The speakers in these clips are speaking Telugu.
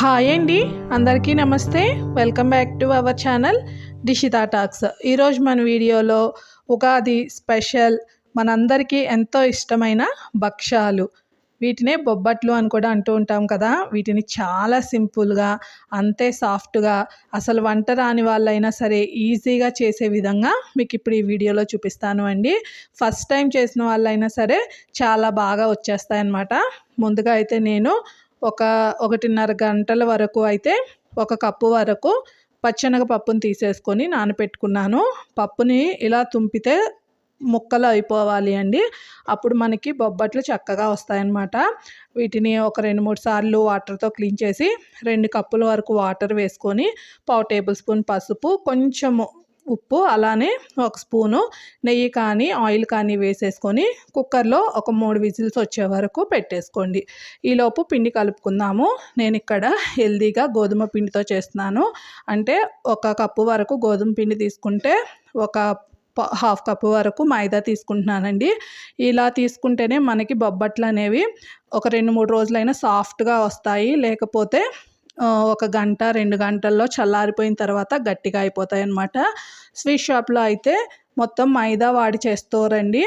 హాయ్ అండి అందరికీ నమస్తే. Welcome back to our channel Dishita talks ఈరోజు మన వీడియోలో ఉగాది స్పెషల్ మనందరికీ ఎంతో ఇష్టమైన భక్ష్యాలు. వీటినే బొబ్బట్లు అని కూడా అంటూ ఉంటాం కదా. వీటిని చాలా సింపుల్గా అంతే సాఫ్ట్గా అసలు వంట రాని వాళ్ళైనా సరే ఈజీగా చేసే విధంగా మీకు ఇప్పుడు ఈ వీడియోలో చూపిస్తాను అండి. ఫస్ట్ టైం చేసిన వాళ్ళైనా సరే చాలా బాగా వచ్చేస్తాయన్నమాట. ముందుగా అయితే నేను ఒక ఒకటిన్నర గంటల వరకు అయితే ఒక కప్పు వరకు పచ్చనగపప్పుని తీసేసుకొని నానపెట్టుకున్నాను. పప్పుని ఇలా తుంపితే ముక్కలు అయిపోవాలి అండి. అప్పుడు మనకి బొబ్బట్లు చక్కగా వస్తాయన్నమాట. వీటిని ఒక రెండు మూడు సార్లు వాటర్తో క్లీన్ చేసి రెండు కప్పుల వరకు వాటర్ వేసుకొని పావు టేబుల్ స్పూన్ పసుపు కొంచెము ఉప్పు అలానే ఒక స్పూను నెయ్యి కానీ ఆయిల్ కానీ వేసేసుకొని కుక్కర్లో ఒక మూడు విజిల్స్ వచ్చే వరకు పెట్టేసుకోండి. ఈలోపు పిండి కలుపుకుందాము. నేను ఇక్కడ హెల్దీగా గోధుమ పిండితో చేస్తున్నాను. అంటే ఒక కప్పు వరకు గోధుమ పిండి తీసుకుంటే ఒక ప- హాఫ్ కప్ వరకు మైదా తీసుకుంటున్నానండి. ఇలా తీసుకుంటేనే మనకి బొబ్బట్లు అనేవి ఒక రెండు మూడు రోజులైనా సాఫ్ట్గా వస్తాయి. లేకపోతే ఒక గంట రెండు గంటల్లో చల్లారిపోయిన తర్వాత గట్టిగా అయిపోతాయి అన్నమాట స్వీట్ షాప్లో అయితే మొత్తం మైదా వాడి చేస్తారండి.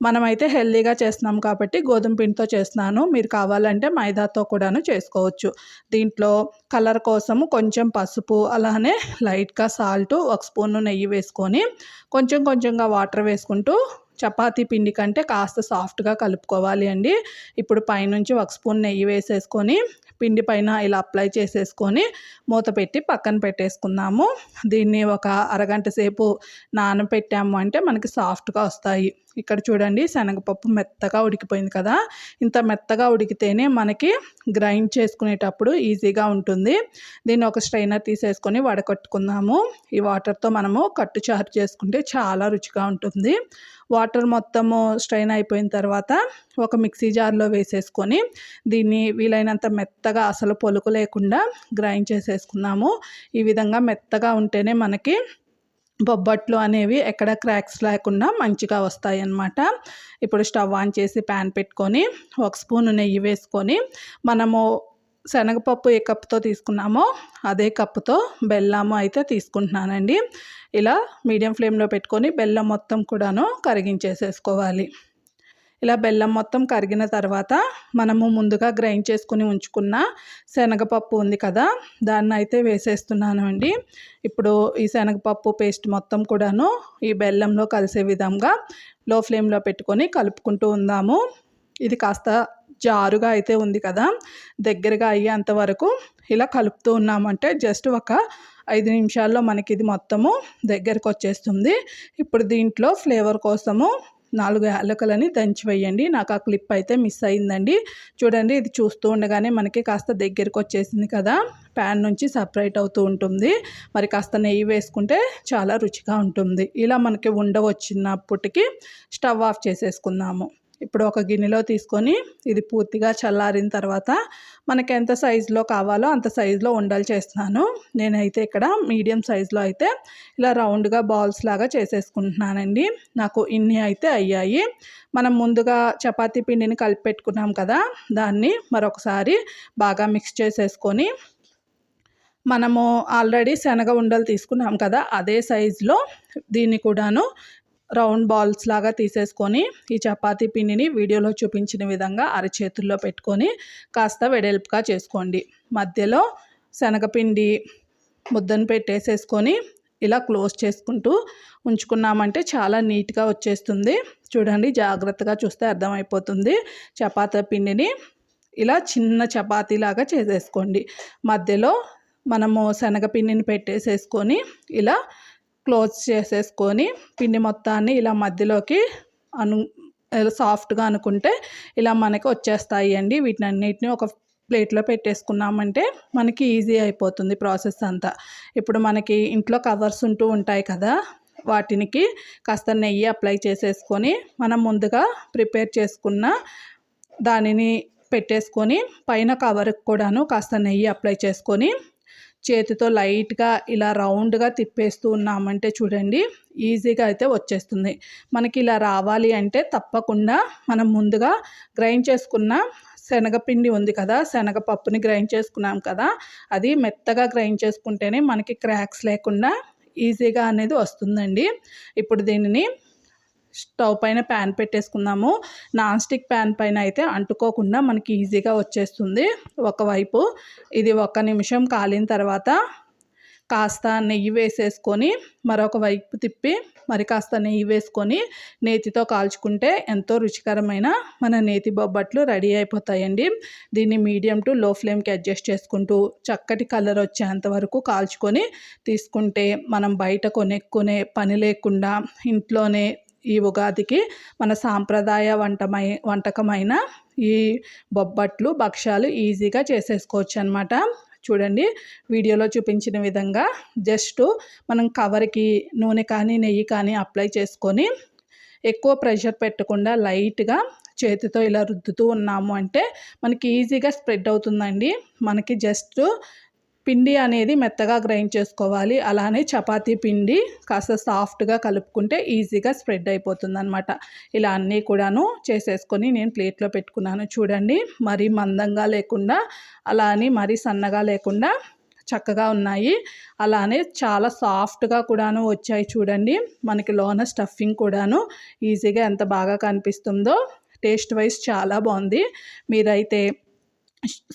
మనమైతే హెల్దీగా చేస్తున్నాం కాబట్టి గోధుమ పిండితో చేస్తున్నాను. మీరు కావాలంటే మైదాతో కూడాను చేసుకోవచ్చు. దీంట్లో కలర్ కోసము కొంచెం పసుపు అలానే లైట్గా సాల్ట్ ఒక స్పూన్ నెయ్యి వేసుకొని కొంచెం కొంచెంగా వాటర్ వేసుకుంటూ చపాతీ పిండి కంటే కాస్త సాఫ్ట్గా కలుపుకోవాలి అండి. ఇప్పుడు పైనుంచి ఒక స్పూన్ నెయ్యి వేసేసుకొని పిండి పైన ఇలా అప్లై చేసేసుకొని మూత పెట్టి పక్కన పెట్టేసుకుందాము. దీన్ని ఒక అరగంట సేపు నానబెట్టాము అంటే మనకి సాఫ్ట్గా వస్తాయి. ఇక్కడ చూడండి శనగపప్పు మెత్తగా ఉడికిపోయింది కదా. ఇంత మెత్తగా ఉడికితేనే మనకి గ్రైండ్ చేసుకునేటప్పుడు ఈజీగా ఉంటుంది. దీన్ని ఒక స్ట్రైనర్ తీసేసుకొని వడకట్టుకుందాము. ఈ వాటర్తో మనము కట్టు చారు చేసుకుంటే చాలా రుచిగా ఉంటుంది. వాటర్ మొత్తము స్ట్రైన్ అయిపోయిన తర్వాత ఒక మిక్సీ జార్లో వేసేసుకొని దీన్ని వీలైనంత మెత్త మెత్తగా అసలు పొలుకు లేకుండా గ్రైండ్ చేసేసుకున్నాము. ఈ విధంగా మెత్తగా ఉంటేనే మనకి బొబ్బట్లు అనేవి ఎక్కడ క్రాక్స్ లేకుండా మంచిగా వస్తాయి అన్నమాట ఇప్పుడు స్టవ్ ఆన్ చేసి ప్యాన్ పెట్టుకొని ఒక స్పూన్ నెయ్యి వేసుకొని మనము శనగపప్పు ఏ కప్పుతో తీసుకున్నామో అదే కప్పుతో బెల్లము అయితే తీసుకుంటున్నానండి. ఇలా మీడియం ఫ్లేమ్లో పెట్టుకొని బెల్లం మొత్తం కూడాను కరిగించేసేసుకోవాలి. ఇలా బెల్లం మొత్తం కరిగిన తర్వాత మనము ముందుగా గ్రైండ్ చేసుకుని ఉంచుకున్న శనగపప్పు ఉంది కదా దాన్ని అయితే వేసేస్తున్నాను అండి. ఇప్పుడు ఈ శనగపప్పు పేస్ట్ మొత్తం కూడాను ఈ బెల్లంలో కలిసే విధంగా లో ఫ్లేమ్లో పెట్టుకొని కలుపుకుంటూ ఉందాము. ఇది కాస్త జారుగా అయితే ఉంది కదా దగ్గరగా అయ్యేంత వరకు ఇలా కలుపుతూ ఉన్నామంటే జస్ట్ ఒక ఐదు నిమిషాల్లో మనకి ఇది మొత్తము దగ్గరకు వచ్చేస్తుంది ఇప్పుడు దీంట్లో ఫ్లేవర్ కోసము నాలుగు యాలకులని దంచి వేయండి నాకు ఆ క్లిప్ అయితే మిస్ అయిందండి. చూడండి ఇది చూస్తూ ఉండగానే మనకి కాస్త దగ్గరికి వచ్చేసింది కదా. ప్యాన్ నుంచి సపరేట్ అవుతూ ఉంటుంది. మరి కాస్త నెయ్యి వేసుకుంటే చాలా రుచిగా ఉంటుంది. ఇలా మనకి ఉండవచ్చినప్పటికీ స్టవ్ ఆఫ్ చేసేసుకుందాము. ఇప్పుడు ఒక గిన్నెలో తీసుకొని ఇది పూర్తిగా చల్లారిన తర్వాత మనకి ఎంత సైజులో కావాలో అంత సైజులో ఉండలు చేస్తున్నాను. నేనైతే ఇక్కడ మీడియం సైజులో అయితే ఇలా రౌండ్గా బాల్స్ లాగా చేసేసుకుంటున్నానండి. నాకు ఇన్ని అయితే అయ్యాయి. మనం ముందుగా చపాతీ పిండిని కలిపి పెట్టుకున్నాం కదా దాన్ని మరొకసారి బాగా మిక్స్ చేసేసుకొని మనము ఆల్రెడీ శనగ ఉండలు తీసుకున్నాం కదా అదే సైజులో దీన్ని కూడాను రౌండ్ బాల్స్ లాగా తీసేసుకొని ఈ చపాతీ పిండిని వీడియోలో చూపించిన విధంగా అరచేతుల్లో పెట్టుకొని కాస్త వెడల్పుగా చేసుకోండి. మధ్యలో శనగపిండి ముద్దను పెట్టేసేసుకొని ఇలా క్లోజ్ చేసుకుంటూ ఉంచుకున్నామంటే చాలా నీట్గా వచ్చేస్తుంది. చూడండి జాగ్రత్తగా చూస్తే అర్థమైపోతుంది. చపాతీ పిండిని ఇలా చిన్న చపాతీలాగా చేసేసుకోండి. మధ్యలో మనము శనగపిండిని పెట్టేసేసుకొని ఇలా క్లోజ్ చేసేసుకొని పిండి మొత్తాన్ని ఇలా మధ్యలోకి అను సాఫ్ట్గా అనుకుంటే ఇలా మనకి వచ్చేస్తాయి అండి. వీటిని అన్నిటిని ఒక ప్లేట్లో పెట్టేసుకున్నామంటే మనకి ఈజీ అయిపోతుంది ప్రాసెస్ అంతా. ఇప్పుడు మనకి ఇంట్లో కవర్స్ ఉంటూ ఉంటాయి కదా వాటికి కాస్త నెయ్యి అప్లై చేసేసుకొని మనం ముందుగా ప్రిపేర్ చేసుకున్న దానిని పెట్టేసుకొని పైన కవర్కి కూడాను కాస్త నెయ్యి అప్లై చేసుకొని చేతితో లైట్గా ఇలా రౌండ్గా తిప్పేస్తూ ఉన్నామంటే చూడండి ఈజీగా అయితే వచ్చేస్తుంది. మనకి ఇలా రావాలి అంటే తప్పకుండా మనం ముందుగా గ్రైండ్ చేసుకున్న శనగపిండి ఉంది కదా శనగపప్పుని గ్రైండ్ చేసుకున్నాం కదా అది మెత్తగా గ్రైండ్ చేసుకుంటేనే మనకి క్రాక్స్ లేకుండా ఈజీగా అనేది వస్తుందండి. ఇప్పుడు దీనిని స్టవ్ పైన ప్యాన్ పెట్టేసుకుందాము. నాన్ స్టిక్ ప్యాన్ పైన అయితే అంటుకోకుండా మనకి ఈజీగా వచ్చేస్తుంది. ఒకవైపు ఇది ఒక నిమిషం కాలిన తర్వాత కాస్త నెయ్యి వేసేసుకొని మరొక వైపు తిప్పి మరి కాస్త నెయ్యి వేసుకొని నేతితో కాల్చుకుంటే ఎంతో రుచికరమైన మన నేతి బొబ్బట్లు రెడీ అయిపోతాయండి. దీన్ని మీడియం టు లో ఫ్లేమ్కి అడ్జస్ట్ చేసుకుంటూ చక్కటి కలర్ వచ్చేంత వరకు కాల్చుకొని తీసుకుంటే మనం బయట కొనుక్కునే పని లేకుండా ఇంట్లోనే ఈ ఉగాదికి మన సాంప్రదాయ వంటమై వంటకమైన ఈ బొబ్బట్లు భక్ష్యాలు ఈజీగా చేసేసుకోవచ్చు అనమాట చూడండి వీడియోలో చూపించిన విధంగా జస్ట్ మనం కవర్కి నూనె కానీ నెయ్యి కానీ అప్లై చేసుకొని ఎక్కువ ప్రెషర్ పెట్టకుండా లైట్గా చేతితో ఇలా రుద్దుతూ ఉన్నాము అంటే మనకి ఈజీగా స్ప్రెడ్ అవుతుందండి. మనకి జస్ట్ పిండి అనేది మెత్తగా గ్రైండ్ చేసుకోవాలి. అలానే చపాతీ పిండి కాస్త సాఫ్ట్గా కలుపుకుంటే ఈజీగా స్ప్రెడ్ అయిపోతుంది అనమాట ఇలా అన్నీ కూడాను చేసేసుకొని నేను ప్లేట్లో పెట్టుకున్నాను చూడండి. మరీ మందంగా లేకుండా అలా అని మరీ సన్నగా లేకుండా చక్కగా ఉన్నాయి. అలానే చాలా సాఫ్ట్గా కూడాను వచ్చాయి చూడండి. మనకి లోన స్టఫింగ్ కూడాను ఈజీగా ఎంత బాగా కనిపిస్తుందో టేస్ట్ వైజ్ చాలా బాగుంది. మీరైతే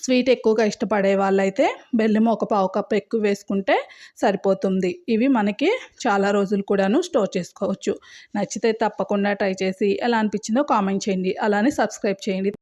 స్వీట్ ఎక్కువగా ఇష్టపడే వాళ్ళైతే బెల్లం ఒక పావు కప్ ఎక్కువ వేసుకుంటే సరిపోతుంది. ఇవి మనకి చాలా రోజులు కూడాను స్టోర్ చేసుకోవచ్చు. నచ్చితే తప్పకుండా ట్రై చేసి ఎలా అనిపించిందో కామెంట్ చేయండి. అలానే సబ్స్క్రైబ్ చేయండి.